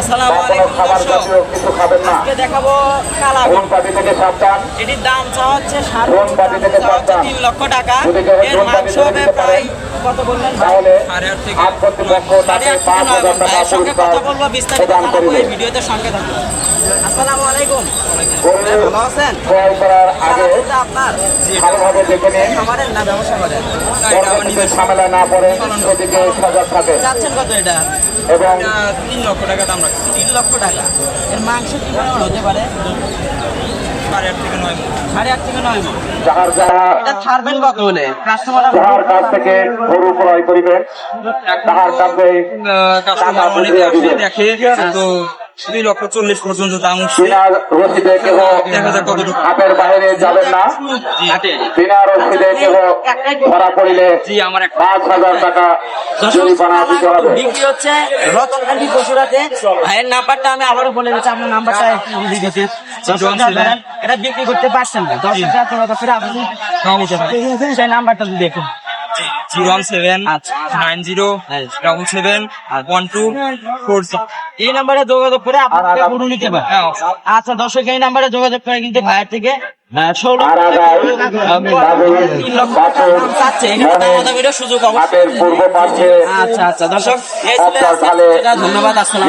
আসসালামু আলাইকুম দর্শক। কিছু খাবেন না। আজকে দেখাবো কালা এটির দাম চাওয়া হচ্ছে সাড়ে চাওয়া হচ্ছে তিন লক্ষ টাকা। এর মাংস হবে প্রায় কত বললেন? সাড়ে আট থেকে আট সাড়ে আট থেকে নয় হাজার টাকা সঙ্গে কথা বলব বিস্তারিত এই ভিডিওতে সঙ্গে থাকব আসসালামু আলাইকুম। ভালো আছেন? আপনার। ভালোভাবে দেখে নিন। খাবারের না ব্যবসা করেন? ঝামেলা না পড়ে সেদিকে সজাগ থাকে চাচ্ছেন কত এটা? এবং তিন লক্ষ টাকা দাম রাখছি। তিন লক্ষ টাকা। এর মাংস কি পরিমাণ হতে পারে? সাড়ে আট থেকে নয় সাড়ে আট থেকে নয় মণ। যাহার কাস্টমার যাহার কাছ থেকে গরু ক্রয় করিবেন তাহার কাছে দেখে দুই লক্ষ চল্লিশ পর্যন্ত দাম উঠছে। বিনা রসিদে কেহ দেখা যাক কতটুকু হাতের বাইরে যাবেন না। বিনা রসিদে কেহ ধরা পড়িলে জি আমার পাঁচ হাজার টাকা জরিমানা দিতে হবে বিক্রি হচ্ছে রতনকান্দি বসুরাতে। ভাইয়ের নাম্বারটা আমি আবারও বলে দিচ্ছি আপনার নাম্বারটা দিতে। এটা বিক্রি করতে পারছেন না আপনি সেই নাম্বারটা দেখুন। জিরো ওয়ান সেভেন আচ্ছা। Nine zero double seven one two four এই নাম্বারে যোগাযোগ করে আপনাকে নিতে পারেন। আচ্ছা দর্শক এই নাম্বারে যোগাযোগ করে কিন্তু ভাইয়ের থেকে সুযোগ আচ্ছা আচ্ছা দর্শক ঢালে ধন্যবাদ আসসালাম